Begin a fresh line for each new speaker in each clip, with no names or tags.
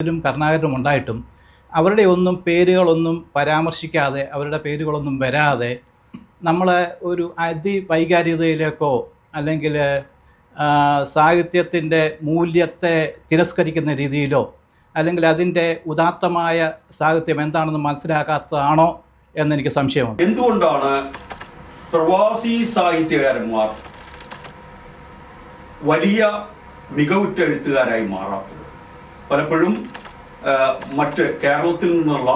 ഇതിലും കർണാകരും ഉണ്ടായിട്ടും അവരുടെ ഒന്നും പേരുകളൊന്നും പരാമർശിക്കാതെ അവരുടെ പേരുകളൊന്നും വരാതെ നമ്മൾ ഒരു അതിവൈകാരികതയിലേക്കോ അല്ലെങ്കിൽ സാഹിത്യത്തിന്റെ മൂല്യത്തെ തിരസ്കരിക്കുന്ന രീതിയിലോ അല്ലെങ്കിൽ അതിന്റെ ഉദാത്തമായ സാഹിത്യം എന്താണെന്ന് മനസ്സിലാക്കാത്തതാണോ എന്നെനിക്ക് സംശയമുണ്ട്.
എന്തുകൊണ്ടാണ് പ്രവാസി സാഹിത്യകാരന്മാർ വലിയ മികവുറ്റ എഴുത്തുകാരായി മാറാത്തത്? പലപ്പോഴും മറ്റ് കേരളത്തിൽ നിന്നുള്ള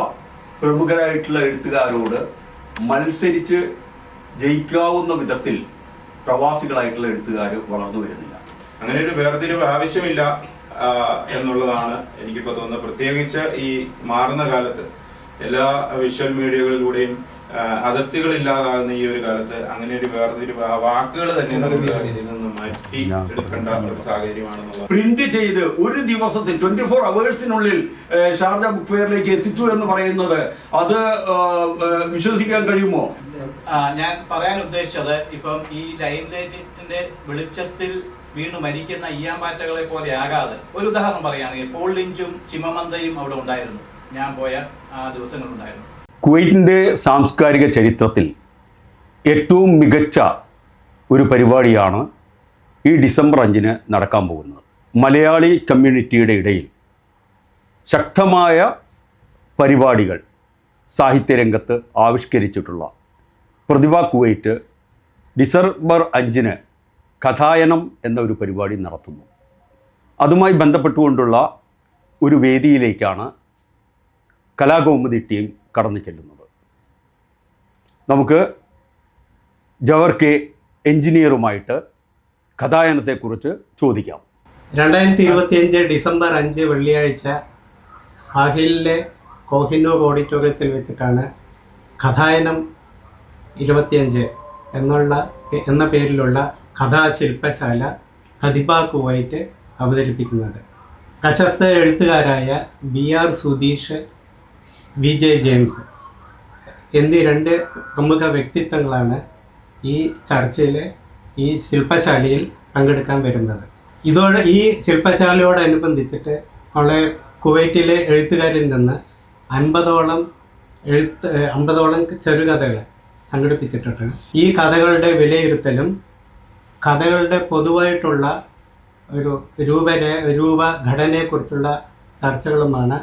പ്രമുഖരായിട്ടുള്ള എഴുത്തുകാരോട് മത്സരിച്ച് ജയിക്കാവുന്ന വിധത്തിൽ പ്രവാസികളായിട്ടുള്ള എഴുത്തുകാർ വളർന്നു വരുന്നില്ല.
അങ്ങനെ ഒരു വേർതിരിവ് ആവശ്യമില്ല എന്നുള്ളതാണ് എനിക്കിപ്പോ തോന്നുന്നത്. പ്രത്യേകിച്ച് ഈ മാറുന്ന കാലത്ത് എല്ലാ വിഷ്വൽ മീഡിയകളിലൂടെയും ആ, അതിർത്തികളില്ലാതാകുന്ന ഈ ഒരു കാലത്ത് അങ്ങനെ ഒരു വേർതിരിവ് ആ വാക്കുകൾ തന്നെ മാറ്റി എടുക്കേണ്ട ഒരു സാഹചര്യമാണെന്നുള്ളത്.
പ്രിന്റ് ചെയ്ത് ഒരു ദിവസത്തിൽ ട്വന്റി ഫോർ അവേഴ്സിനുള്ളിൽ ഷാർജ ബുക്ക് ഫെയറിലേക്ക് എത്തിച്ചു എന്ന് പറയുന്നത് അത് വിശ്വസിക്കാൻ കഴിയുമോ?
ഞാൻ പറയാൻ ഉദ്ദേശിച്ചത് ഇപ്പം ഈ ലൈം ലൈറ്റിന്റെ വെളിച്ചത്തിൽ വീണ് മരിക്കുന്ന ഇയാമ്പാറ്റകളെ പോലെ ആകാതെ ഒരു ഉദാഹരണം പറയുകയാണെങ്കിൽ പോൾ ലിഞ്ചും ചിമമന്തയും അവിടെ ഉണ്ടായിരുന്നു. ഞാൻ പോയ ആ ദിവസങ്ങളുണ്ടായിരുന്നു.
കുവൈറ്റിന്റെ സാംസ്കാരിക ചരിത്രത്തിൽ ഏറ്റവും മികച്ച ഒരു പരിപാടിയാണ് ഈ ഡിസംബർ അഞ്ചിന് നടക്കാൻ പോകുന്നത്. മലയാളി കമ്മ്യൂണിറ്റിയുടെ ഇടയിൽ ശക്തമായ പരിപാടികൾ സാഹിത്യരംഗത്ത് ആവിഷ്കരിച്ചിട്ടുള്ള പ്രതിഭ കുവൈറ്റ് ഡിസംബർ അഞ്ചിന് കഥായനം എന്ന ഒരു പരിപാടി നടത്തുന്നു. അതുമായി ബന്ധപ്പെട്ടുകൊണ്ടുള്ള ഒരു വേദിയിലേക്കാണ് കലാകൗമുദി ടീം കടന്നു ചെല്ലുന്നത്. നമുക്ക് ജവഹർ കെ എഞ്ചിനീയറുമായിട്ട് കഥായനത്തെക്കുറിച്ച് ചോദിക്കാം.
രണ്ടായിരത്തി ഇരുപത്തിയഞ്ച് ഡിസംബർ അഞ്ച് വെള്ളിയാഴ്ച ഹാഹിലിലെ കോഹിന്നൂർ ഓഡിറ്റോറിയത്തിൽ വെച്ചിട്ടാണ് കഥായനം ഇരുപത്തിയഞ്ച് എന്നുള്ള എന്ന പേരിലുള്ള കഥാശില്പശാല ഖതിബ കുവൈറ്റ് അവതരിപ്പിക്കുന്നത്. പ്രശസ്ത എഴുത്തുകാരായ B R Sudheesh V J James. എന്നീ രണ്ട് പ്രമുഖ വ്യക്തിത്വങ്ങളാണ് ഈ ചർച്ചയിലെ ഈ ശില്പശാലയിൽ പങ്കെടുക്കാൻ വരുന്നത്. ഇതോടെ ഈ ശില്പശാലയോടനുബന്ധിച്ചിട്ട് നമ്മളെ കുവൈറ്റിലെ എഴുത്തുകാരിൽ നിന്ന് അൻപതോളം എഴുത്ത് അമ്പതോളം ചെറുകഥകൾ സംഘടിപ്പിച്ചിട്ടുണ്ട്. ഈ കഥകളുടെ വിലയിരുത്തലും കഥകളുടെ പൊതുവായിട്ടുള്ള ഒരു രൂപരേ രൂപഘടനയെക്കുറിച്ചുള്ള ചർച്ചകളുമാണ്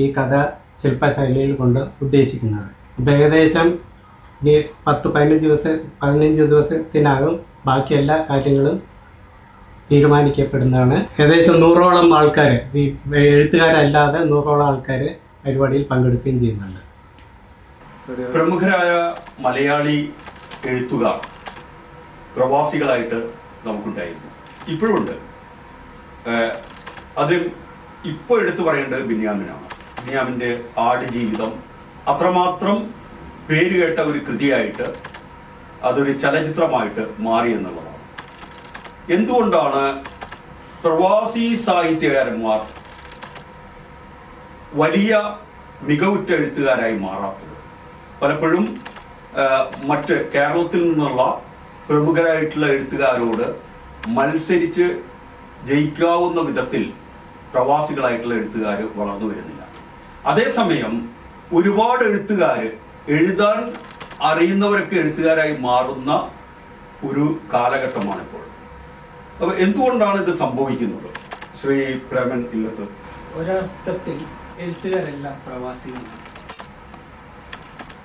ഈ കഥ ശില്പശൈലിയിൽ കൊണ്ട് ഉദ്ദേശിക്കുന്നത്. അപ്പം ഏകദേശം ഈ പത്ത് പതിനഞ്ച് ദിവസം പതിനഞ്ച് ദിവസത്തിനകം ബാക്കി എല്ലാ കാര്യങ്ങളും തീരുമാനിക്കപ്പെടുന്നതാണ്. ഏകദേശം നൂറോളം ആൾക്കാർ ഈ എഴുത്തുകാരല്ലാതെ നൂറോളം ആൾക്കാർ പരിപാടിയിൽ പങ്കെടുക്കുകയും ചെയ്യുന്നുണ്ട്.
പ്രമുഖരായ മലയാളി എഴുത്തുകാർ പ്രവാസികളായിട്ട് നമുക്കുണ്ടായിരുന്നു. ഇപ്പോഴുണ്ട് അതിൽ ഇപ്പോൾ എടുത്തു പറയേണ്ടത് ബിന്യാമിനാണ്. ബിന്യാമിന്റെ ആടുജീവിതം അത്രമാത്രം പേരുകേട്ട ഒരു കൃതിയായിട്ട് അതൊരു ചലച്ചിത്രമായിട്ട് മാറി എന്നുള്ളതാണ്. എന്തുകൊണ്ടാണ് പ്രവാസി സാഹിത്യകാരന്മാർ വലിയ മികവുറ്റ എഴുത്തുകാരായി മാറാത്തത്? പലപ്പോഴും മറ്റ് കേരളത്തിൽ നിന്നുള്ള പ്രമുഖരായിട്ടുള്ള എഴുത്തുകാരോട് മത്സരിച്ച് ജയിക്കാവുന്ന വിധത്തിൽ പ്രവാസികളായിട്ടുള്ള എഴുത്തുകാർ വളർന്നു വരുന്നില്ല. അതേസമയം ഒരുപാട് എഴുത്തുകാർ എഴുതാൻ അറിയുന്നവരൊക്കെ എഴുത്തുകാരായി മാറുന്ന ഒരു കാലഘട്ടമാണ് ഇപ്പോൾ അപ്പൊ എന്തുകൊണ്ടാണ് ഇത് സംഭവിക്കുന്നത്? ശ്രീ പ്രേമൻ ഇല്ലത്ത്.
ഒരർത്ഥത്തിൽ എഴുത്തുകാരെല്ലാം പ്രവാസികളാണ്.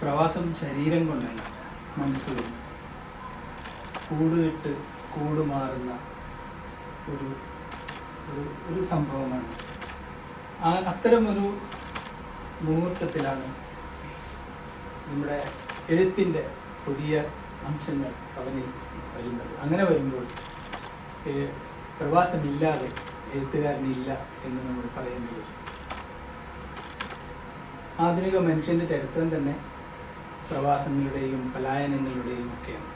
പ്രവാസം ശരീരം കൊണ്ടല്ല മനസ്സുകൊണ്ട്. കൂടുവിട്ട് കൂടുമാറുന്ന ഒരു ഒരു സംഭവമാണ്. ആ അത്തരമൊരു മുഹൂർത്തത്തിലാണ് നമ്മുടെ എഴുത്തിന്റെ പുതിയ അംശങ്ങൾ അവനിൽ വരുന്നത്. അങ്ങനെ വരുമ്പോൾ പ്രവാസമില്ലാതെ എഴുത്തുകാരനില്ല എന്ന് നമ്മൾ പറയേണ്ടി വരും ആധുനിക മനുഷ്യന്റെ ചരിത്രം തന്നെ പ്രവാസങ്ങളുടെയും പലായനങ്ങളുടെയും ഒക്കെയാണ്.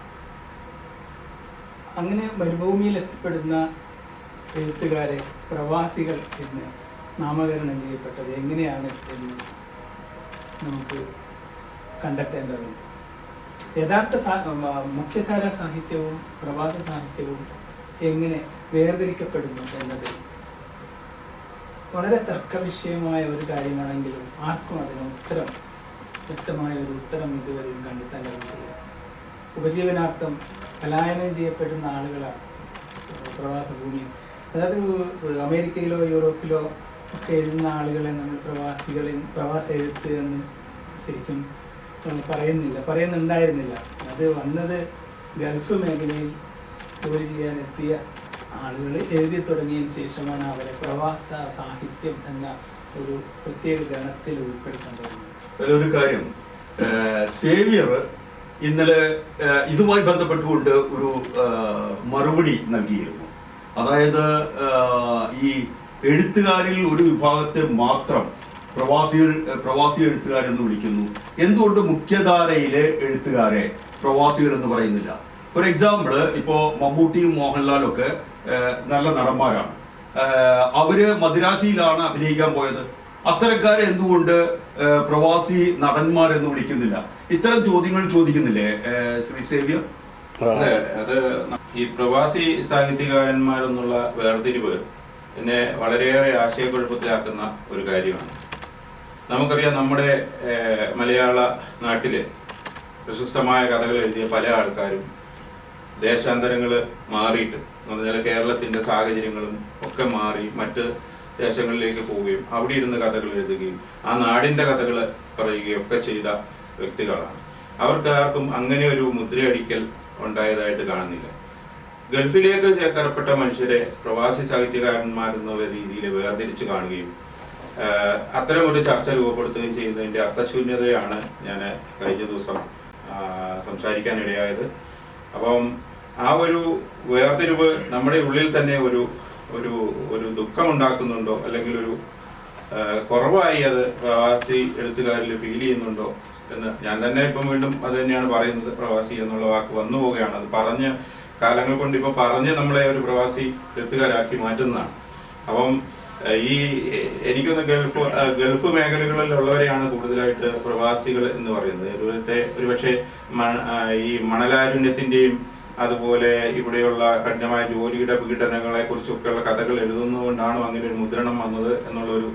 അങ്ങനെ മരുഭൂമിയിൽ എത്തിപ്പെടുന്ന എഴുത്തുകാരെ പ്രവാസികൾ എന്ന് നാമകരണം ചെയ്യപ്പെട്ടത് എങ്ങനെയാണ് എന്ന് നമുക്ക് കണ്ടെത്തേണ്ടതുണ്ട്. യഥാർത്ഥ മുഖ്യധാര സാഹിത്യവും പ്രവാസ സാഹിത്യവും എങ്ങനെ വേർതിരിക്കപ്പെടുന്നു എന്നത് വളരെ തർക്കവിഷയമായ ഒരു കാര്യമാണെങ്കിലും ആർക്കും അതിന് ഉത്തരം വ്യക്തമായ ഒരു ഉത്തരം ഇതുവരെ കണ്ടെത്താൻ കഴിഞ്ഞിട്ടില്ല ഉപജീവനാർത്ഥം പലായനം ചെയ്യപ്പെടുന്ന ആളുകളാണ് പ്രവാസ ഭൂമിയിൽ. അതായത് അമേരിക്കയിലോ യൂറോപ്പിലോ ഒക്കെ എഴുതുന്ന ആളുകളെ നമ്മൾ പ്രവാസികളിൽ പ്രവാസ എഴുത്ത് എന്ന് ശരിക്കും പറയുന്നില്ല. പറയുന്നുണ്ടായിരുന്നില്ല. അത് വന്നത് ഗൾഫ് മേഖലയിൽ ജോലി ചെയ്യാനെത്തിയ ആളുകൾ എഴുതി തുടങ്ങിയതിന് ശേഷമാണ് അവരെ പ്രവാസ സാഹിത്യം എന്ന ഒരു പ്രത്യേക ഗണത്തിൽ ഉൾപ്പെടുത്താൻ തുടങ്ങിയത്.
ഒരു കാര്യം. സേവിയർ ഇന്നലെ ഇതുമായി ബന്ധപ്പെട്ടുകൊണ്ട് ഒരു മറുപടി നൽകിയിരുന്നു. അതായത് ഈ എഴുത്തുകാരിൽ ഒരു വിഭാഗത്തെ മാത്രം പ്രവാസികൾ പ്രവാസി എഴുത്തുകാരെന്ന് വിളിക്കുന്നു. എന്തുകൊണ്ട് മുഖ്യധാരയിലെ എഴുത്തുകാരെ പ്രവാസികൾ എന്ന് പറയുന്നില്ല? ഫോർ എക്സാമ്പിൾ ഇപ്പോൾ മമ്മൂട്ടിയും മോഹൻലാലും ഒക്കെ നല്ല നടന്മാരാണ്. അവർ മദിരാശിയിലാണ് അഭിനയിക്കാൻ പോയത്. അത്തരക്കാരെ എന്തുകൊണ്ട് പ്രവാസി നടന്മാരെന്ന് വിളിക്കുന്നില്ല? ഇത്തരം ചോദ്യങ്ങൾ ചോദിക്കുന്നില്ലേ ശ്രീ സേവ്യ
അതെ അത് ഈ പ്രവാസി സാഹിത്യകാരന്മാരെന്നുള്ള വേർതിരിവ് എന്നെ വളരെയേറെ ആശയക്കുഴപ്പത്തിലാക്കുന്ന ഒരു കാര്യമാണ്. നമുക്കറിയാം നമ്മുടെ മലയാള നാട്ടിലെ പ്രശസ്തമായ കഥകൾ എഴുതിയ പല ആൾക്കാരും ദേശാന്തരങ്ങൾ മാറിയിട്ട് എന്ന് പറഞ്ഞാൽ കേരളത്തിന്റെ സാഹചര്യങ്ങളും ഒക്കെ മാറി മറ്റ് ദേശങ്ങളിലേക്ക് പോവുകയും അവിടെ ഇരുന്ന് കഥകൾ എഴുതുകയും ആ നാടിന്റെ കഥകൾ പറയുകയും ഒക്കെ ചെയ്ത വ്യക്തികളാണ്. അവർക്ക് ആർക്കും അങ്ങനെ ഒരു മുദ്രയടിക്കൽ ഉണ്ടായതായിട്ട് കാണുന്നില്ല. ഗൾഫിലേക്ക് ചേർക്കപ്പെട്ട മനുഷ്യരെ പ്രവാസി സാഹിത്യകാരന്മാരെന്നുള്ള രീതിയിൽ വേർതിരിച്ച് കാണുകയും അത്തരം ഒരു ചർച്ച രൂപപ്പെടുത്തുകയും ചെയ്യുന്നതിന്റെ അർത്ഥശൂന്യതയാണ് ഞാൻ കഴിഞ്ഞ ദിവസം സംസാരിക്കാനിടയായത്. അപ്പം ആ ഒരു വേർതിരിവ് നമ്മുടെ ഉള്ളിൽ തന്നെ ഒരു ഒരു ഒരു ദുഃഖം ഉണ്ടാക്കുന്നുണ്ടോ അല്ലെങ്കിൽ ഒരു കുറവായി അത് പ്രവാസി എഴുത്തുകാരിൽ ഫീൽ ചെയ്യുന്നുണ്ടോ? എന്ന് ഞാൻ തന്നെ ഇപ്പം വീണ്ടും അത് തന്നെയാണ് പറയുന്നത്. പ്രവാസി എന്നുള്ള വാക്ക് വന്നു പോവുകയാണ്. അത് പറഞ്ഞ് കാലങ്ങൾ കൊണ്ട് ഇപ്പൊ പറഞ്ഞ് നമ്മളെ ഒരു പ്രവാസി എഴുത്തുകാരാക്കി മാറ്റുന്നതാണ്. അപ്പം ഈ എനിക്കൊന്ന് ഗൾഫ് ഗൾഫ് മേഖലകളിലുള്ളവരെയാണ് കൂടുതലായിട്ട് പ്രവാസികൾ എന്ന് പറയുന്നത്. ഇവിടുത്തെ ഒരുപക്ഷെ ഈ മണലാരുണ്യത്തിന്റെയും അതുപോലെ ഇവിടെയുള്ള കഠിനമായ ജോലിയുടെ പീഡനങ്ങളെ കുറിച്ചൊക്കെയുള്ള കഥകൾ എഴുതുന്നതുകൊണ്ടാണോ അങ്ങനെ ഒരു മുദ്രണം വന്നത് എന്നുള്ളൊരു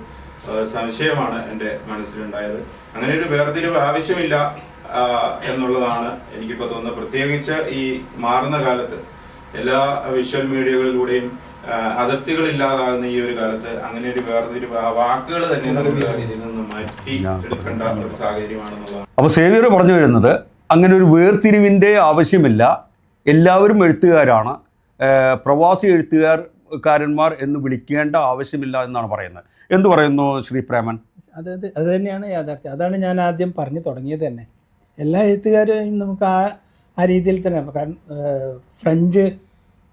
സംശയമാണ് എന്റെ മനസ്സിലുണ്ടായത്. അങ്ങനെ ഒരു വേർതിരിവ് ആവശ്യമില്ല. എന്നുള്ളതാണ് എനിക്കിപ്പോൾ തോന്നുന്നത്. പ്രത്യേകിച്ച് ഈ മാറുന്ന കാലത്ത് എല്ലാ വിഷ്വൽ മീഡിയകളിലൂടെയും അതിർത്തികളില്ലാതാകുന്ന ഈ ഒരു കാലത്ത് അങ്ങനെ ഒരു വേർതിരിവ് ആ വാക്കുകൾ തന്നെ നമുക്ക് ഇതിൽ നിന്ന് മാറ്റി എടുക്കേണ്ട ഒരു സാഹചര്യമാണെന്നുള്ളതാണ്.
അപ്പോൾ സേവിയർ പറഞ്ഞു വരുന്നത് അങ്ങനെ ഒരു വേർതിരിവിന്റെ ആവശ്യമില്ല. എല്ലാവരും എഴുത്തുകാരാണ്. പ്രവാസി പ്രവാസി എഴുത്തുകാരന്മാർ എന്ന് വിളിക്കേണ്ട ആവശ്യമില്ല എന്നാണ് പറയുന്നത്. എന്ത് പറയുന്നു ശ്രീ പ്രേമൻ?
അതായത് അത് അത് തന്നെയാണ് യാഥാർത്ഥ്യം. അതാണ് ഞാൻ ആദ്യം പറഞ്ഞു തുടങ്ങിയത് തന്നെ. എല്ലാ എഴുത്തുകാരെയും നമുക്ക് ആ ആ രീതിയിൽ തന്നെ കാരണം ഫ്രഞ്ച്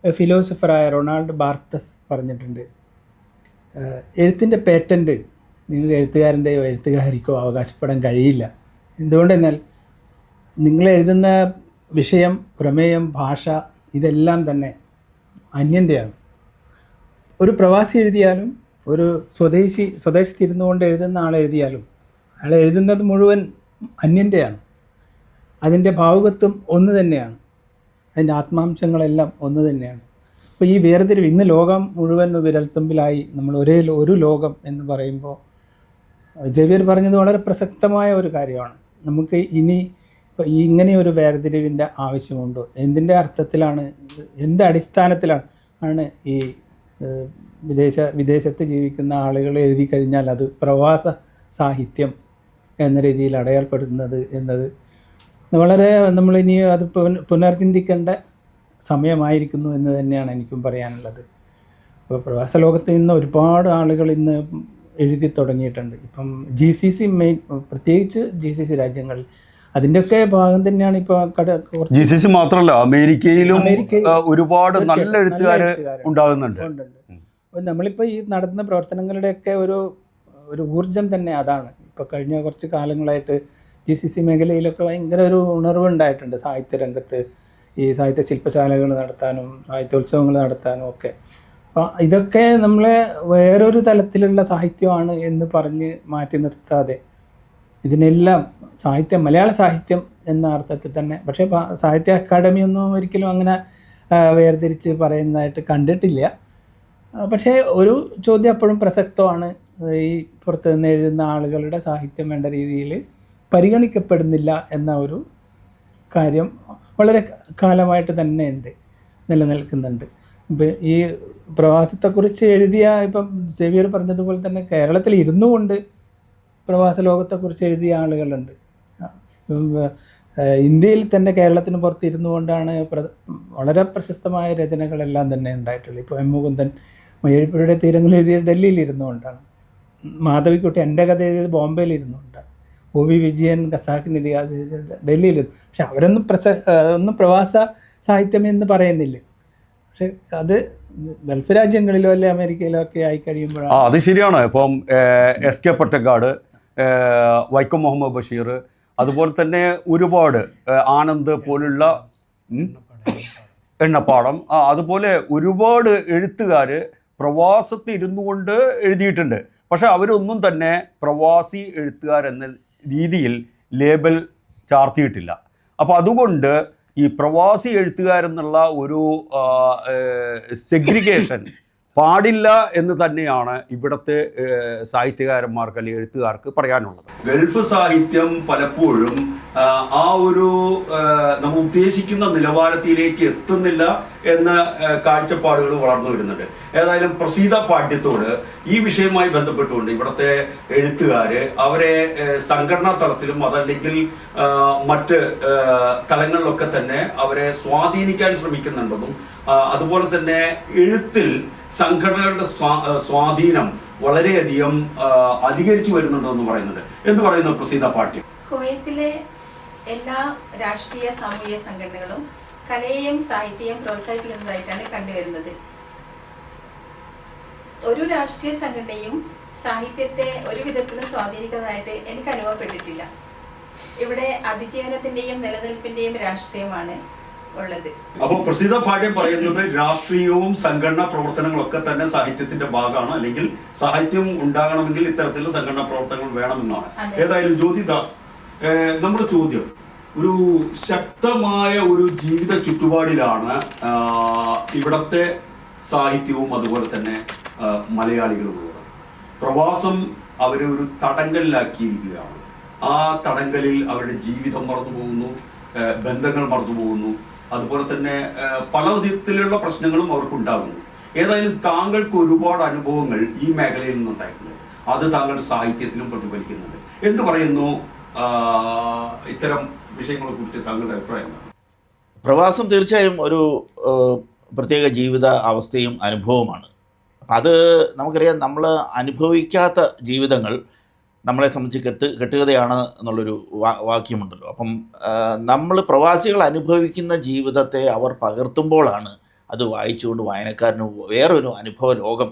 ഫിലോസഫറായ റൊണാൾഡ് ബാർത്തസ് പറഞ്ഞിട്ടുണ്ട്. എഴുത്തിന്റെ പേറ്റന്റ് നിങ്ങൾ എഴുത്തുകാരന്റെയോ എഴുത്തുകാരിക്കോ അവകാശപ്പെടാൻ കഴിയില്ല. എന്തുകൊണ്ടെന്നാൽ നിങ്ങൾ എഴുതുന്ന വിഷയം പ്രമേയം ഭാഷ ഇതെല്ലാം തന്നെ അന്യന്റെയാണ് ഒരു പ്രവാസി എഴുതിയാലും ഒരു സ്വദേശി സ്വദേശത്തിരുന്നു കൊണ്ട് എഴുതുന്ന ആളെഴുതിയാലും അയാൾ എഴുതുന്നത് മുഴുവൻ അന്യന്റെയാണ് അതിന്റെ ഭാവുകത്വം ഒന്ന് തന്നെയാണ്. അതിന്റെ ആത്മാംശങ്ങളെല്ലാം ഒന്ന് തന്നെയാണ്. അപ്പോൾ ഈ വേർതിരിവ് ഇന്ന് ലോകം മുഴുവൻ വിരൽത്തുമ്പിലായി. നമ്മൾ ഒരേ ഒരു ലോകം എന്ന് പറയുമ്പോൾ ജവീർ പറഞ്ഞത് വളരെ പ്രസക്തമായ ഒരു കാര്യമാണ്. നമുക്ക് ഇനി ഇങ്ങനെ ഒരു വേർതിരിവിന്റെ ആവശ്യമുണ്ടോ? എന്തിന്റെ അർത്ഥത്തിലാണ് എന്ത് അടിസ്ഥാനത്തിലാണ് ആണ് ഈ വിദേശ വിദേശത്ത് ജീവിക്കുന്ന ആളുകൾ എഴുതി കഴിഞ്ഞാൽ അത് പ്രവാസ സാഹിത്യം എന്ന രീതിയിൽ അടയാളപ്പെടുത്തുന്നത് എന്നത് വളരെ നമ്മളിനി അത് പുന- പുനർചിന്തിക്കേണ്ട സമയമായിരിക്കുന്നു എന്ന് തന്നെയാണ് എനിക്കും പറയാനുള്ളത്. ഇപ്പോൾ പ്രവാസ ലോകത്ത് നിന്ന് ഒരുപാട് ആളുകൾ ഇന്ന് എഴുതി തുടങ്ങിയിട്ടുണ്ട്. ഇപ്പം ജി സി സി മെയിൻ പ്രത്യേകിച്ച് ജി സി സി രാജ്യങ്ങൾ അതിന്റെയൊക്കെ ഭാഗം തന്നെയാണ് ഇപ്പോൾ കട
ജി സി സി മാത്രമല്ല അമേരിക്കയിലും ഒരുപാട് നല്ല എഴുത്തുകാർ ഉണ്ടാകുന്നുണ്ട്.
ഉണ്ട്, ഉണ്ട്. അപ്പോൾ നമ്മളിപ്പോൾ ഈ നടത്തുന്ന പ്രവർത്തനങ്ങളുടെയൊക്കെ ഒരു ഒരു ഊർജം തന്നെ അതാണ്. ഇപ്പോൾ കഴിഞ്ഞ കുറച്ച് കാലങ്ങളായിട്ട് ജി സി സി മേഖലയിലൊക്കെ ഭയങ്കര ഒരു ഉണർവുണ്ടായിട്ടുണ്ട് സാഹിത്യ രംഗത്ത്. ഈ സാഹിത്യ ശില്പശാലകൾ നടത്താനും സാഹിത്യോത്സവങ്ങൾ നടത്താനും ഒക്കെ. അപ്പോൾ ഇതൊക്കെ നമ്മളെ വേറൊരു തലത്തിലുള്ള സാഹിത്യമാണ് എന്ന് പറഞ്ഞ് മാറ്റി നിർത്താതെ ഇതിനെല്ലാം സാഹിത്യം മലയാള സാഹിത്യം എന്ന അർത്ഥത്തിൽ തന്നെ. പക്ഷേ സാഹിത്യ അക്കാദമി ഒന്നും ഒരിക്കലും അങ്ങനെ വേർതിരിച്ച് പറയുന്നതായിട്ട് കണ്ടിട്ടില്ല. പക്ഷേ ഒരു ചോദ്യം അപ്പോഴും പ്രസക്തമാണ്. ഈ പുറത്തുനിന്ന് എഴുതുന്ന ആളുകളുടെ സാഹിത്യം വേണ്ട രീതിയിൽ പരിഗണിക്കപ്പെടുന്നില്ല എന്ന ഒരു കാര്യം വളരെ കാലമായിട്ട് തന്നെ ഉണ്ട് നിലനിൽക്കുന്നുണ്ട് ഈ പ്രവാസത്തെക്കുറിച്ച് എഴുതിയ ഇപ്പം സേവിയർ പറഞ്ഞതുപോലെ തന്നെ കേരളത്തിൽ ഇരുന്നു കൊണ്ട് പ്രവാസ ലോകത്തെക്കുറിച്ച് എഴുതിയ ആളുകളുണ്ട്. ഇന്ത്യയിൽ തന്നെ കേരളത്തിന് പുറത്ത് ഇരുന്നു കൊണ്ടാണ് വളരെ പ്രശസ്തമായ രചനകളെല്ലാം തന്നെ ഉണ്ടായിട്ടുള്ളത്. ഇപ്പോൾ എം മുകുന്ദൻ മയ്യഴിപ്പുഴയുടെ തീരങ്ങൾ എഴുതിയ ഡൽഹിയിൽ ഇരുന്നു കൊണ്ടാണ്. മാധവിക്കുട്ടി എന്റെ കഥ എഴുതിയത് ബോംബെയിൽ ഇരുന്നുകൊണ്ടാണ് ഒ വി വിജയൻ ഖസാക്കിന്റെ ഇതിഹാസം എഴുതിയത് ഡൽഹിയിൽ. പക്ഷെ അവരൊന്നും പ്രസ ഒന്നും പ്രവാസ സാഹിത്യം എന്ന് പറയുന്നില്ല. പക്ഷെ അത് ഗൾഫ് രാജ്യങ്ങളിലോ അല്ലെ അമേരിക്കയിലോ ഒക്കെ ആയി കഴിയുമ്പോഴാണ്.
അത് ശരിയാണ്. ഇപ്പം എസ് കെ പൊറ്റക്കാട് വൈക്കം മുഹമ്മദ് ബഷീർ അതുപോലെ തന്നെ ഒരുപാട് ആനന്ദ് പോലുള്ള എണ്ണപ്പാടം അതുപോലെ ഒരുപാട് എഴുത്തുകാർ പ്രവാസത്തിരുന്നു കൊണ്ട് എഴുതിയിട്ടുണ്ട്. പക്ഷെ അവരൊന്നും തന്നെ പ്രവാസി എഴുത്തുകാരെന്ന രീതിയിൽ ലേബൽ ചാർത്തിയിട്ടില്ല. അപ്പോൾ അതുകൊണ്ട് ഈ പ്രവാസി എഴുത്തുകാരെന്നുള്ള ഒരു സെഗ്രിഗേഷൻ പാടില്ല എന്ന് തന്നെയാണ് ഇവിടുത്തെ സാഹിത്യകാരന്മാർക്ക് അല്ലെങ്കിൽ എഴുത്തുകാർക്ക് പറയാനുള്ളത്. ഗൾഫ് സാഹിത്യം പലപ്പോഴും ആ, ഒരു നമ്മൾ ഉദ്ദേശിക്കുന്ന നിലവാരത്തിലേക്ക് എത്തുന്നില്ല എന്ന കാഴ്ചപ്പാടുകൾ വളർന്നു വരുന്നുണ്ട്. ഏതായാലും പ്രസീത പാഠ്യത്തോട് ഈ വിഷയവുമായി ബന്ധപ്പെട്ടുകൊണ്ട് ഇവിടുത്തെ എഴുത്തുകാര് അവരെ സംഘടനാ തലത്തിലും അതല്ലെങ്കിൽ മറ്റ് തലങ്ങളിലൊക്കെ തന്നെ അവരെ സ്വാധീനിക്കാൻ ശ്രമിക്കുന്നുണ്ടെന്നും അതുപോലെ തന്നെ എഴുത്തിൽ സംഘടനകളുടെ സ്വാ- സ്വാധീനം വളരെയധികം അധികരിച്ചു വരുന്നുണ്ടെന്ന് പറയുന്നുണ്ട്. എന്ന് പറയുന്നു പ്രസീത പാർട്ടി
കുവൈത്തിലെ എല്ലാ രാഷ്ട്രീയ സാമൂഹിക സംഘടനകളും കലയെയും സാഹിത്യം പ്രോത്സാഹിപ്പിക്കുന്നതായിട്ടാണ് കണ്ടുവരുന്നത്. ഒരു രാഷ്ട്രീയ സംഘടനയും സാഹിത്യത്തെ ഒരു വിധത്തിലും സ്വാധീനിക്കുന്നതായിട്ട് എനിക്ക് അനുഭവപ്പെട്ടിട്ടില്ല. ഇവിടെ അതിജീവനത്തിന്റെയും നിലനിൽപ്പിന്റെയും രാഷ്ട്രീയമാണ് ഉള്ളത്.
അപ്പോൾ പ്രസിദ്ധ പാഠ്യം പറയുന്നത് രാഷ്ട്രീയവും സംഘടനാ പ്രവർത്തനങ്ങളൊക്കെ തന്നെ സാഹിത്യത്തിന്റെ ഭാഗമാണ്. അല്ലെങ്കിൽ സാഹിത്യം ഉണ്ടാകണമെങ്കിൽ ഇത്തരത്തിലുള്ള സംഘടനാ പ്രവർത്തനങ്ങൾ വേണമെന്നാണ്. ഏതായാലും ജ്യോതിദാസ് നമ്മുടെ ചോദ്യം. ഒരു ശക്തമായ ഒരു ജീവിത ചുറ്റുപാടിലാണ് ഇവിടത്തെ സാഹിത്യവും അതുപോലെ തന്നെ ആഹ്, മലയാളികളും ഉള്ളത് പ്രവാസം അവരെ ഒരു തടങ്കലിലാക്കിയിരിക്കുകയാണ്. ആ തടങ്കലിൽ അവരുടെ ജീവിതം മറന്നു പോകുന്നു ബന്ധങ്ങൾ മറന്നു പോകുന്നു അതുപോലെ തന്നെ പല വിധത്തിലുള്ള പ്രശ്നങ്ങളും അവർക്ക് ഉണ്ടാകുന്നു ഏതായാലും താങ്കൾക്ക് ഒരുപാട് അനുഭവങ്ങൾ ഈ മേഖലയിൽ നിന്നുണ്ടായിട്ടുണ്ട്. അത് താങ്കൾ സാഹിത്യത്തിലും പ്രതിഫലിക്കുന്നുണ്ട്. എന്ത് പറയുന്നു? ഇത്തരം വിഷയങ്ങളെ കുറിച്ച് താങ്കളുടെ അഭിപ്രായം
പ്രവാസം തീർച്ചയായും ഒരു പ്രത്യേക ജീവിത അവസ്ഥയും അനുഭവമാണ്. അത് നമുക്കറിയാം നമ്മൾ അനുഭവിക്കാത്ത ജീവിതങ്ങൾ നമ്മളെ സംബന്ധിച്ച് കെട്ട് കെട്ടുകഥയാണ് എന്നുള്ളൊരു വാക്യമുണ്ടല്ലോ. അപ്പം നമ്മൾ പ്രവാസികൾ അനുഭവിക്കുന്ന ജീവിതത്തെ അവർ പകർത്തുമ്പോഴാണ് അത് വായിച്ചുകൊണ്ട് വായനക്കാരന് വേറൊരു അനുഭവ ലോകം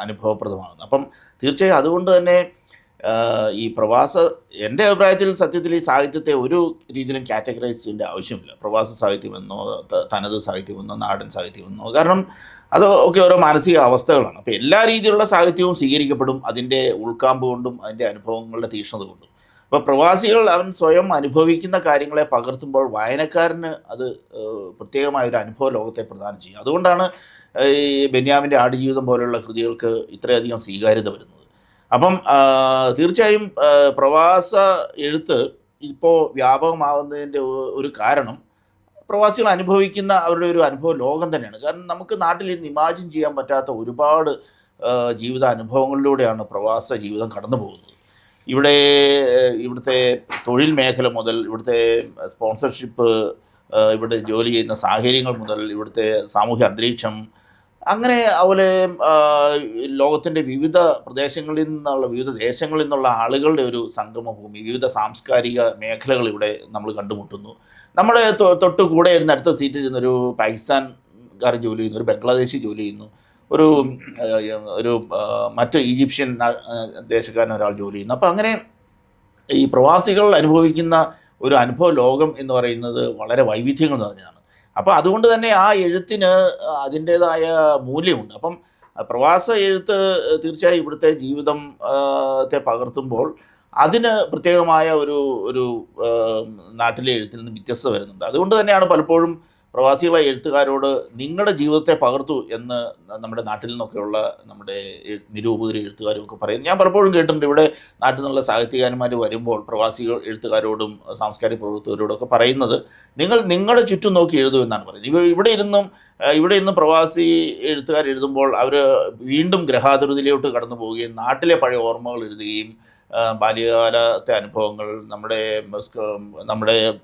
അനുഭവപ്രദമാകുന്നത്. അപ്പം തീർച്ചയായും അതുകൊണ്ട് തന്നെ ഈ പ്രവാസ എന്റെ അഭിപ്രായത്തിൽ സത്യത്തിൽ ഈ സാഹിത്യത്തെ ഒരു രീതിയിലും കാറ്റഗറൈസ് ചെയ്യേണ്ട ആവശ്യമില്ല. പ്രവാസ സാഹിത്യമെന്നോ തനത് സാഹിത്യമെന്നോ നാടൻ സാഹിത്യമെന്നോ കാരണം അത് ഒക്കെ ഓരോ മാനസിക അവസ്ഥകളാണ്. അപ്പോൾ എല്ലാ രീതിയിലുള്ള സാഹിത്യവും സ്വീകരിക്കപ്പെടും അതിന്റെ ഉൾക്കാമ്പ് കൊണ്ടും അതിന്റെ അനുഭവങ്ങളുടെ തീക്ഷ്ണത കൊണ്ടും. അപ്പോൾ പ്രവാസികൾ അവൻ സ്വയം അനുഭവിക്കുന്ന കാര്യങ്ങളെ പകർത്തുമ്പോൾ വായനക്കാരന് അത് പ്രത്യേകമായ ഒരു അനുഭവ ലോകത്തെ പ്രദാനം ചെയ്യും. അതുകൊണ്ടാണ് ഈ ബെന്യാമിന്റെ ആടുജീവിതം പോലുള്ള കൃതികൾക്ക് ഇത്രയധികം സ്വീകാര്യത വരുന്നത്. അപ്പം തീർച്ചയായും പ്രവാസ എഴുത്ത് ഇപ്പോൾ വ്യാപകമാകുന്നതിന്റെ ഒരു കാരണം പ്രവാസികൾ അനുഭവിക്കുന്ന അവരുടെ ഒരു അനുഭവ ലോകം തന്നെയാണ്. കാരണം നമുക്ക് നാട്ടിൽ നാട്ടിലിരുന്ന് ഇമാജിൻ ചെയ്യാൻ പറ്റാത്ത ഒരുപാട് ജീവിത അനുഭവങ്ങളിലൂടെയാണ് പ്രവാസ ജീവിതം കടന്നു പോകുന്നത്. ഇവിടെ ഇവിടുത്തെ തൊഴിൽ മേഖല മുതൽ ഇവിടുത്തെ സ്പോൺസർഷിപ്പ് ഇവിടെ ജോലി ചെയ്യുന്ന സാഹചര്യങ്ങൾ മുതൽ ഇവിടുത്തെ സാമൂഹ്യ അന്തരീക്ഷം അങ്ങനെ അതുപോലെ ലോകത്തിന്റെ വിവിധ പ്രദേശങ്ങളിൽ നിന്നുള്ള വിവിധ ദേശങ്ങളിൽ നിന്നുള്ള ആളുകളുടെ ഒരു സംഗമഭൂമി വിവിധ സാംസ്കാരിക മേഖലകൾ ഇവിടെ നമ്മൾ കണ്ടുമുട്ടുന്നു. നമ്മുടെ തൊട്ട് കൂടെ ഇരുന്ന് അടുത്ത സീറ്റിൽ ഇരുന്നൊരു പാകിസ്ഥാൻകാരൻ ജോലി ചെയ്യുന്നു ഒരു ബംഗ്ലാദേശി ജോലി ചെയ്യുന്നു ഒരു ഒരു മറ്റ് ഈജിപ്ഷ്യൻ ദേശക്കാരൻ ഒരാൾ ജോലി ചെയ്യുന്നു. അപ്പോൾ അങ്ങനെ ഈ പ്രവാസികൾ അനുഭവിക്കുന്ന ഒരു അനുഭവ ലോകം എന്ന് പറയുന്നത് വളരെ വൈവിധ്യങ്ങൾ നിറഞ്ഞതാണ്. അപ്പോൾ അതുകൊണ്ട് തന്നെ ആ എഴുത്തിന് അതിന്റേതായ മൂല്യമുണ്ട്. അപ്പം പ്രവാസ എഴുത്ത് തീർച്ചയായും ഇവിടുത്തെ ജീവിതം ത്തെ പകർത്തുമ്പോൾ അതിന് പ്രത്യേകമായ ഒരു ഒരു നാട്ടിലെ എഴുത്തിൽ നിന്ന് വ്യത്യസ്തത വരുന്നുണ്ട്. അതുകൊണ്ട് തന്നെയാണ് പലപ്പോഴും പ്രവാസികളായ എഴുത്തുകാരോട് നിങ്ങളുടെ ജീവിതത്തെ പകർത്തു എന്ന് നമ്മുടെ നാട്ടിൽ നിന്നൊക്കെയുള്ള നമ്മുടെ നിരൂപകർ എഴുത്തുകാരും ഒക്കെ പറയും ഞാൻ പലപ്പോഴും കേട്ടിട്ടുണ്ട്. ഇവിടെ നാട്ടിൽ നിന്നുള്ള സാഹിത്യകാരന്മാർ വരുമ്പോൾ പ്രവാസികൾ എഴുത്തുകാരോടും സാംസ്കാരിക പ്രവർത്തകരോടൊക്കെ പറയുന്നത് നിങ്ങൾ നിങ്ങളുടെ ചുറ്റും നോക്കി എഴുതും എന്നാണ് പറയുന്നത്. ഇവ ഇവിടെ ഇരുന്നും ഇവിടെ ഇരുന്ന് പ്രവാസി എഴുത്തുകാർ എഴുതുമ്പോൾ അവർ വീണ്ടും ഗ്രഹാതുരതയിലോട്ട് കടന്നു പോവുകയും നാട്ടിലെ പഴയ ഓർമ്മകൾ എഴുതുകയും ബാല്യകാലത്തെ അനുഭവങ്ങൾ നമ്മുടെ നമ്മുടെ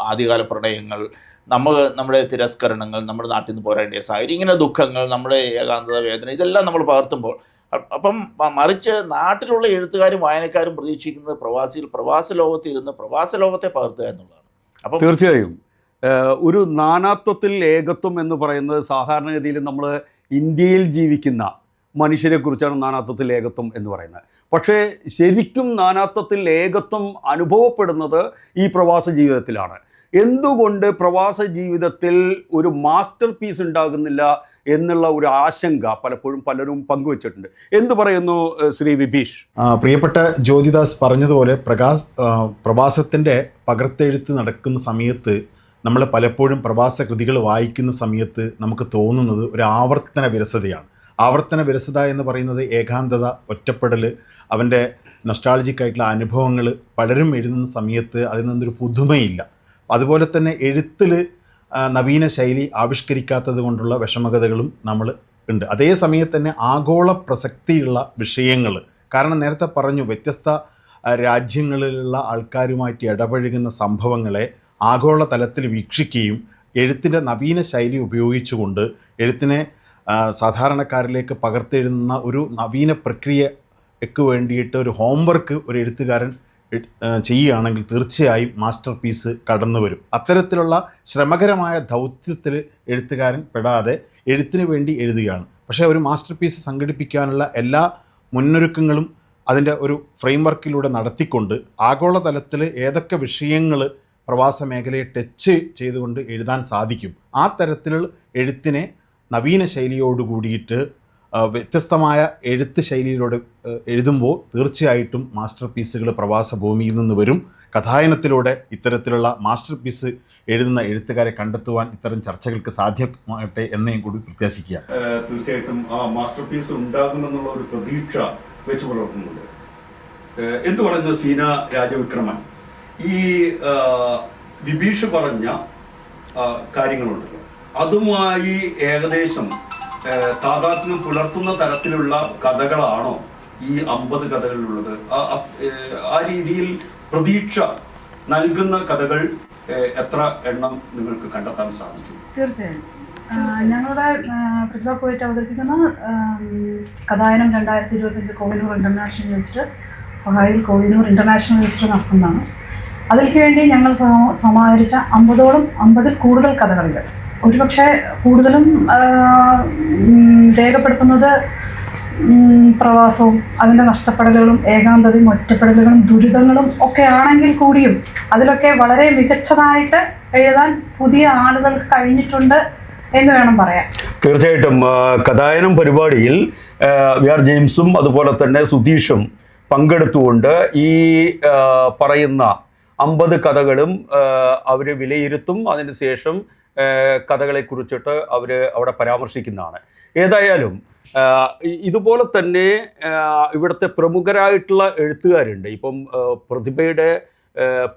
ആദ്യകാല പ്രണയങ്ങൾ നമ്മൾ നമ്മുടെ തിരസ്കരണങ്ങൾ നമ്മുടെ നാട്ടിൽ നിന്ന് പോരേണ്ട സാഹചര്യം ഇങ്ങനെ ദുഃഖങ്ങൾ നമ്മുടെ ഏകാന്തത വേദന ഇതെല്ലാം നമ്മൾ പകർത്തുമ്പോൾ അപ്പം മറിച്ച് നാട്ടിലുള്ള എഴുത്തുകാരും വായനക്കാരും പ്രതീക്ഷിക്കുന്നത് പ്രവാസിയിൽ പ്രവാസ ലോകത്ത് ഇരുന്ന് പ്രവാസ ലോകത്തെ പകർത്തുക എന്നുള്ളതാണ്. അപ്പം
തീർച്ചയായും. ഒരു നാനാത്വത്തിൽ ഏകത്വം എന്ന് പറയുന്നത് സാധാരണഗതിയിൽ നമ്മൾ ഇന്ത്യയിൽ ജീവിക്കുന്ന മനുഷ്യരെക്കുറിച്ചാണ് നാനാത്വത്തിൽ ഏകത്വം എന്ന് പറയുന്നത്. പക്ഷേ ശരിക്കും നാനാത്വത്തിൽ ഏകത്വം അനുഭവപ്പെടുന്നത് ഈ പ്രവാസ ജീവിതത്തിലാണ്. എന്തുകൊണ്ട് പ്രവാസ ജീവിതത്തിൽ ഒരു മാസ്റ്റർ പീസ് ഉണ്ടാകുന്നില്ല എന്നുള്ള ഒരു ആശങ്ക പലപ്പോഴും പലരും പങ്കുവച്ചിട്ടുണ്ട്. എന്തു പറയുന്നു ശ്രീ വിഭീഷ്?
പ്രിയപ്പെട്ട ജ്യോതിദാസ് പറഞ്ഞതുപോലെ പ്രകാശ് പ്രവാസത്തിന്റെ പകർത്തെഴുത്ത് നടക്കുന്ന സമയത്ത് നമ്മൾ പലപ്പോഴും പ്രവാസ കൃതികൾ വായിക്കുന്ന സമയത്ത് നമുക്ക് തോന്നുന്നത് ഒരു ആവർത്തന വിരസതയാണ്. ആവർത്തന വിരസത എന്ന് പറയുന്നത് ഏകാന്തത ഒറ്റപ്പെടൽ അവന്റെ നസ്ട്രാളജിക്കായിട്ടുള്ള അനുഭവങ്ങൾ പലരും എഴുതുന്ന സമയത്ത് അതിൽ നിന്നൊരു പുതുമയില്ല. അതുപോലെ തന്നെ എഴുത്തിൽ നവീന ശൈലി ആവിഷ്കരിക്കാത്തത് കൊണ്ടുള്ള വിഷമകതകളും നമ്മൾ ഉണ്ട്. അതേ സമയത്ത് തന്നെ ആഗോള പ്രസക്തിയുള്ള വിഷയങ്ങൾ കാരണം നേരത്തെ പറഞ്ഞു വ്യത്യസ്ത രാജ്യങ്ങളിലുള്ള ആൾക്കാരുമായിട്ട് ഇടപഴകുന്ന സംഭവങ്ങളെ ആഗോള തലത്തിൽ വീക്ഷിക്കുകയും എഴുത്തിന്റെ നവീന ശൈലി ഉപയോഗിച്ചുകൊണ്ട് എഴുത്തിനെ സാധാരണക്കാരിലേക്ക് പകർത്തെഴുതുന്ന ഒരു നവീന പ്രക്രിയക്ക് വേണ്ടിയിട്ട് ഒരു ഹോംവർക്ക് ഒരു എഴുത്തുകാരൻ ചെയ്യുകയാണെങ്കിൽ തീർച്ചയായും മാസ്റ്റർ പീസ് കടന്നു വരും. അത്തരത്തിലുള്ള ശ്രമകരമായ ദൗത്യത്തിൽ എഴുത്തുകാരൻ പെടാതെ എഴുത്തിനു വേണ്ടി എഴുതുകയാണ്. പക്ഷേ ഒരു മാസ്റ്റർ പീസ് സംഘടിപ്പിക്കാനുള്ള എല്ലാ മുന്നൊരുക്കങ്ങളും അതിന്റെ ഒരു ഫ്രെയിം വർക്കിലൂടെ നടത്തിക്കൊണ്ട് ആഗോളതലത്തിൽ ഏതൊക്കെ വിഷയങ്ങൾ പ്രവാസ മേഖലയെ ടച്ച് ചെയ്തുകൊണ്ട് എഴുതാൻ സാധിക്കും. ആ തരത്തിലുള്ള എഴുത്തിനെ നവീന ശൈലിയോട് കൂടിയിട്ട് വ്യത്യസ്തമായ എഴുത്ത് ശൈലിയിലൂടെ എഴുതുമ്പോൾ തീർച്ചയായിട്ടും മാസ്റ്റർ പീസുകൾ പ്രവാസ ഭൂമിയിൽ നിന്ന് വരും. കഥായനത്തിലൂടെ ഇത്തരത്തിലുള്ള മാസ്റ്റർ പീസ് എഴുതുന്ന എഴുത്തുകാരെ കണ്ടെത്തുവാൻ ഇത്തരം ചർച്ചകൾക്ക് സാധ്യമാകട്ടെ എന്നേയും കൂടി പ്രത്യാശിക്കുക.
തീർച്ചയായിട്ടും ആ മാസ്റ്റർ പീസ് ഉണ്ടാകുമെന്നുള്ള ഒരു പ്രതീക്ഷ വെച്ച് പുലർത്തുന്നുണ്ട്. എന്ത് പറയുന്നത് സീന രാജവിക്രമൻ? ഈ വിഭീഷ് പറഞ്ഞ ആഹ്, കാര്യങ്ങളുണ്ടല്ലോ അതുമായി ഏകദേശം താതാത്മ്യം പുലർത്തുന്ന തരത്തിലുള്ള കഥകളാണോ ഈ അമ്പത് കഥകളിലുള്ളത്? ആ- രീതിയിൽ പ്രതീക്ഷ നൽകുന്ന കഥകൾ എത്ര എണ്ണം നിങ്ങൾക്ക് കണ്ടെത്താൻ സാധിച്ചു?
തീർച്ചയായും. ഞങ്ങളുടെ പ്രതിഭ പോയിട്ട് അവതരിപ്പിക്കുന്ന കഥായനം രണ്ടായിരത്തി ഇരുപത്തഞ്ച് കോഹിനൂർ ഇന്റർനാഷണൽ വെച്ചിട്ട് ഫഹായിൽ കോഹിനൂർ ഇന്റർനാഷണൽ വെച്ചിട്ട് നടത്തുന്നതാണ്. അതിലേക്ക് വേണ്ടി ഞങ്ങൾ സമ- സമാഹരിച്ച അമ്പതോളം അമ്പതിൽ കൂടുതൽ കഥകളുണ്ട് ഒരുപക്ഷെ കൂടുതലും രേഖപ്പെടുത്തുന്നത് പ്രവാസവും അതിന്റെ നഷ്ടപ്പെടലുകളും ഏകാന്തതയും ഒറ്റപ്പെടലുകളും ദുരിതങ്ങളും ഒക്കെ ആണെങ്കിൽ കൂടിയും അതിലൊക്കെ വളരെ മികച്ചതായിട്ട് എഴുതാൻ പുതിയ ആളുകൾക്ക് കഴിഞ്ഞിട്ടുണ്ട് എന്ന് വേണം പറയാൻ.
തീർച്ചയായിട്ടും കഥായനം പരിപാടിയിൽ വി ആർ ജെയിംസും അതുപോലെ തന്നെ സുധീഷും പങ്കെടുത്തുകൊണ്ട് ഈ പറയുന്ന അമ്പത് കഥകളും അവർ വിലയിരുത്തും. അതിനുശേഷം കഥകളെക്കുറിച്ചിട്ട് അവർ അവിടെ പരാമർശിക്കുന്നതാണ്. ഏതായാലും ഇതുപോലെ തന്നെ ഇവിടുത്തെ പ്രമുഖരായിട്ടുള്ള എഴുത്തുകാരുണ്ട്. ഇപ്പം പ്രതിഭയുടെ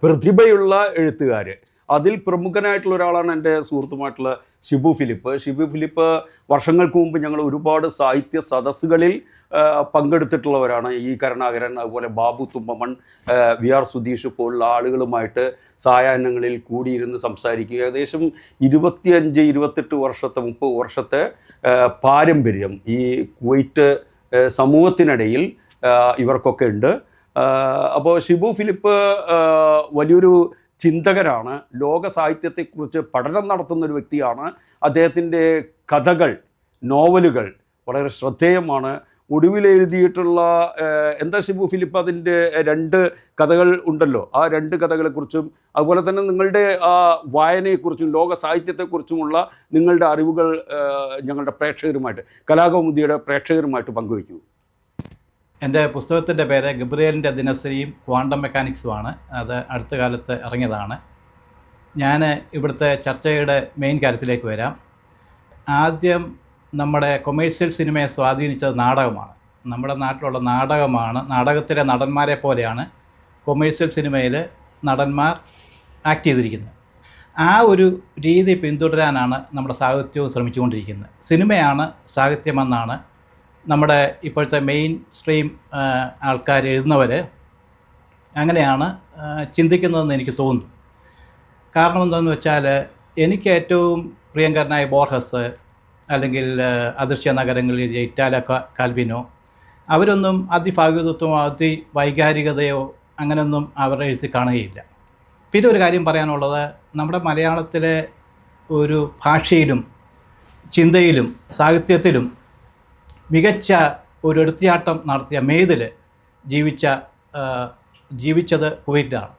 പ്രതിഭയുള്ള എഴുത്തുകാർ അതിൽ പ്രമുഖനായിട്ടുള്ള ഒരാളാണ് എന്റെ സുഹൃത്തുമായിട്ടുള്ള ഷിബു ഫിലിപ്പ്. ഷിബു ഫിലിപ്പ് വർഷങ്ങൾക്ക് മുമ്പ് ഞങ്ങൾ ഒരുപാട് സാഹിത്യ സദസ്സുകളിൽ പങ്കെടുത്തിട്ടുള്ളവരാണ്. ഈ കരുണാകരൻ അതുപോലെ ബാബു തുമ്പമൺ വി ആർ സുധീഷ് പോലുള്ള ആളുകളുമായിട്ട് സായാഹ്നങ്ങളിൽ കൂടിയിരുന്ന് സംസാരിക്കുക ഏകദേശം ഇരുപത്തിയഞ്ച് ഇരുപത്തെട്ട് വർഷത്തെ മുപ്പത് വർഷത്തെ പാരമ്പര്യം ഈ കുവൈറ്റ് സമൂഹത്തിനിടയിൽ ഇവർക്കൊക്കെ ഉണ്ട്. അപ്പോൾ ഷിബു ഫിലിപ്പ് വലിയൊരു ചിന്തകരാണ്. ലോക സാഹിത്യത്തെക്കുറിച്ച് പഠനം നടത്തുന്ന ഒരു വ്യക്തിയാണ്. അദ്ദേഹത്തിന്റെ കഥകൾ നോവലുകൾ വളരെ ശ്രദ്ധേയമാണ്. ഒടുവിൽ എഴുതിയിട്ടുള്ള എന്താ ഷിബു ഫിലിപ്പ് അതിന്റെ രണ്ട് കഥകൾ ഉണ്ടല്ലോ. ആ രണ്ട് കഥകളെക്കുറിച്ചും അതുപോലെ തന്നെ നിങ്ങളുടെ ആ വായനയെക്കുറിച്ചും ലോക സാഹിത്യത്തെക്കുറിച്ചുമുള്ള നിങ്ങളുടെ അറിവുകൾ ഞങ്ങളുടെ പ്രേക്ഷകരുമായിട്ട് കലാകൗമുദിയുടെ പ്രേക്ഷകരുമായിട്ട് പങ്കുവയ്ക്കൂ
എന്റെ പുസ്തകത്തിന്റെ പേര് ഗബ്രിയലിന്റെ ദിനസരിയും ക്വാണ്ടം മെക്കാനിക്സുമാണ്. അത് അടുത്ത കാലത്ത് ഇറങ്ങിയതാണ്. ഞാൻ ഇവിടുത്തെ ചർച്ചയുടെ മെയിൻ കാര്യത്തിലേക്ക് വരാം. ആദ്യം നമ്മുടെ കൊമേഴ്സ്യൽ സിനിമയെ സ്വാധീനിച്ചത് നാടകമാണ്. നമ്മുടെ നാട്ടിലുള്ള നാടകമാണ് നാടകത്തിലെ നടന്മാരെ പോലെയാണ് കൊമേഴ്സ്യൽ സിനിമയിൽ നടന്മാർ ആക്ട് ചെയ്തിരിക്കുന്നത്. ആ ഒരു രീതി പിന്തുടരാനാണ് നമ്മുടെ സാഹിത്യവും ശ്രമിച്ചുകൊണ്ടിരിക്കുന്നത്. സിനിമയാണ് സാഹിത്യമെന്നാണ് നമ്മുടെ ഇപ്പോഴത്തെ മെയിൻ സ്ട്രീം ആൾക്കാർ എഴുതുന്നവർ അങ്ങനെയാണ് ചിന്തിക്കുന്നതെന്ന് എനിക്ക് തോന്നുന്നു. കാരണം എന്താണെന്ന് വെച്ചാൽ എനിക്ക് ഏറ്റവും പ്രിയങ്കരനായ ബോർഹസ് അല്ലെങ്കിൽ അദൃശ്യ നഗരങ്ങളിൽ എഴുതിയ ഇറ്റാല കാൽവിനോ അവരൊന്നും അതിഭാഗ്യതത്വമോ അതി വൈകാരികതയോ അങ്ങനെയൊന്നും അവരുടെ എഴുത്തിൽ കാണുകയില്ല. പിന്നെ ഒരു കാര്യം പറയാനുള്ളത് നമ്മുടെ മലയാളത്തിലെ ഒരു ഭാഷയിലും ചിന്തയിലും സാഹിത്യത്തിലും മികച്ച ഒരു എടുത്തിയാട്ടം നടത്തിയ മെയ്തിൽ ജീവിച്ച ജീവിച്ചത് കുവൈറ്റാണ്.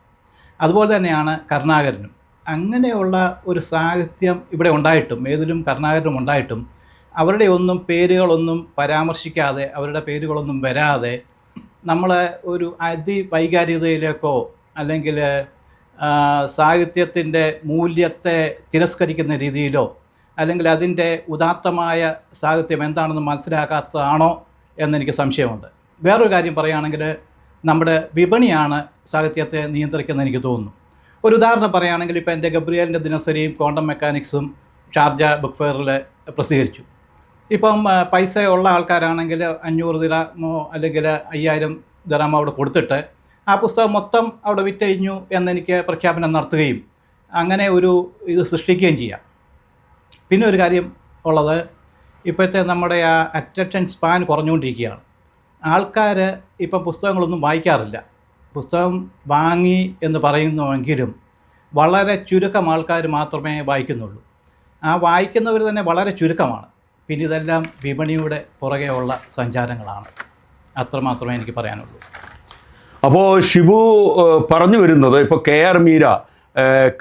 അതുപോലെ തന്നെയാണ് കരുണാകരനും. അങ്ങനെയുള്ള ഒരു സാഹിത്യം ഇവിടെ ഉണ്ടായിട്ടും മേതിലും കരുണാകരനും ഉണ്ടായിട്ടും അവരുടെ ഒന്നും പേരുകളൊന്നും പരാമർശിക്കാതെ അവരുടെ പേരുകളൊന്നും വരാതെ നമ്മൾ ഒരു അതിവൈകാരികതയിലേക്കോ അല്ലെങ്കിൽ സാഹിത്യത്തിന്റെ മൂല്യത്തെ തിരസ്കരിക്കുന്ന രീതിയിലോ അല്ലെങ്കിൽ അതിന്റെ ഉദാത്തമായ സാഹിത്യം എന്താണെന്ന് മനസ്സിലാക്കാത്തതാണോ എന്നെനിക്ക് സംശയമുണ്ട്. വേറൊരു കാര്യം പറയുകയാണെങ്കിൽ നമ്മുടെ വിപണിയാണ് സാഹിത്യത്തെ നിയന്ത്രിക്കുന്നത് എനിക്ക് തോന്നുന്നു. ഒരു ഉദാഹരണം പറയുകയാണെങ്കിൽ ഇപ്പോൾ എന്റെ ഗബ്രിയലിന്റെ ദിനസരിയും ക്വാണ്ടം മെക്കാനിക്സും ഷാർജ ബുക്ക് ഫെയറിൽ പ്രസിദ്ധീകരിച്ചു. ഇപ്പം പൈസ ഉള്ള ആൾക്കാരാണെങ്കിൽ അഞ്ഞൂറ് ദിറാമോ അല്ലെങ്കിൽ അയ്യായിരം ദിറാമോ അവിടെ കൊടുത്തിട്ട് ആ പുസ്തകം മൊത്തം അവിടെ വിറ്റഴിഞ്ഞു എന്നെനിക്ക് പ്രഖ്യാപനം നടത്തുകയും അങ്ങനെ ഒരു ഇത് സൃഷ്ടിക്കുകയും ചെയ്യാം. പിന്നെ ഒരു കാര്യം ഉള്ളത് ഇപ്പോഴത്തെ നമ്മുടെ ആ അറ്റൻഷൻ സ്പാൻ കുറഞ്ഞുകൊണ്ടിരിക്കുകയാണ്. ആൾക്കാർ ഇപ്പം പുസ്തകങ്ങളൊന്നും വായിക്കാറില്ല. പുസ്തകം വാങ്ങി എന്ന് പറയുന്നുവെങ്കിലും വളരെ ചുരുക്കം ആൾക്കാർ മാത്രമേ വായിക്കുന്നുള്ളൂ. ആ വായിക്കുന്നവർ തന്നെ വളരെ ചുരുക്കമാണ്. പിന്നെ ഇതെല്ലാം വിപണിയുടെ പുറകെയുള്ള സഞ്ചാരങ്ങളാണ്. അത്രമാത്രമേ എനിക്ക് പറയാനുള്ളൂ.
അപ്പോൾ ഷിബു പറഞ്ഞു വരുന്നത് ഇപ്പോൾ കെ ആർ മീര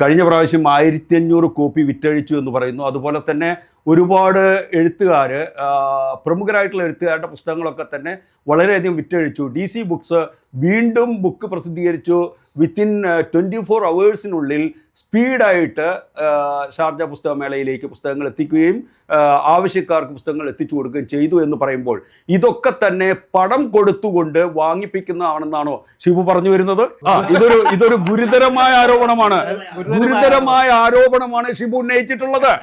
കഴിഞ്ഞ പ്രാവശ്യം ആയിരത്തി അഞ്ഞൂറ് കോപ്പി വിറ്റഴിച്ചു എന്ന് പറയുന്നു. അതുപോലെ തന്നെ ഒരുപാട് എഴുത്തുകാർ പ്രമുഖരായിട്ടുള്ള എഴുത്തുകാരുടെ പുസ്തകങ്ങളൊക്കെ തന്നെ വളരെയധികം വിറ്റഴിച്ചു. ഡി സി ബുക്സ് വീണ്ടും ബുക്ക് പ്രസിദ്ധീകരിച്ചു. വിത്തിൻ ട്വന്റി ഫോർ അവേഴ്സിനുള്ളിൽ സ്പീഡായിട്ട് ഷാർജ പുസ്തകമേളയിലേക്ക് പുസ്തകങ്ങൾ എത്തിക്കുകയും ആവശ്യക്കാർക്ക് പുസ്തകങ്ങൾ എത്തിച്ചു കൊടുക്കുകയും ചെയ്തു എന്ന് പറയുമ്പോൾ ഇതൊക്കെ തന്നെ പണം കൊടുത്തുകൊണ്ട് വാങ്ങിപ്പിക്കുന്നതാണെന്നാണോ ശിവു പറഞ്ഞു വരുന്നത്? ആ ഇതൊരു ഇതൊരു ഗുരുതരമായ ആരോപണമാണ്. ഗുരുതരമായ ആരോപണമാണ് ശിവു ഉന്നയിച്ചിട്ടുള്ളത്.